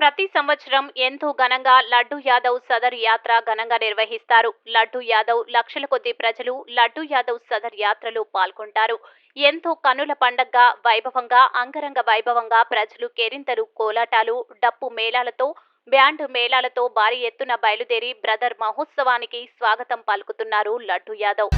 ప్రతి సంవత్సరం ఎంతో ఘనంగా లడ్డు యాదవ్ సదర్ యాత్ర ఘనంగా నిర్వహిస్తారు. లడ్డు యాదవ్ లక్షల కొద్ది ప్రజలు లడ్డు యాదవ్ సదర్ యాత్రలో పాల్గొంటారు. ఎంతో కనుల పండగగా వైభవంగా అంగరంగ వైభవంగా ప్రజలు కేరింతలు కోలాటాలు డప్పు మేళాలతో బ్యాండ్ మేళాలతో భారీ ఎత్తున బయలుదేరి బ్రదర్ మహోత్సవానికి స్వాగతం పలుకుతున్నారు లడ్డు యాదవ్.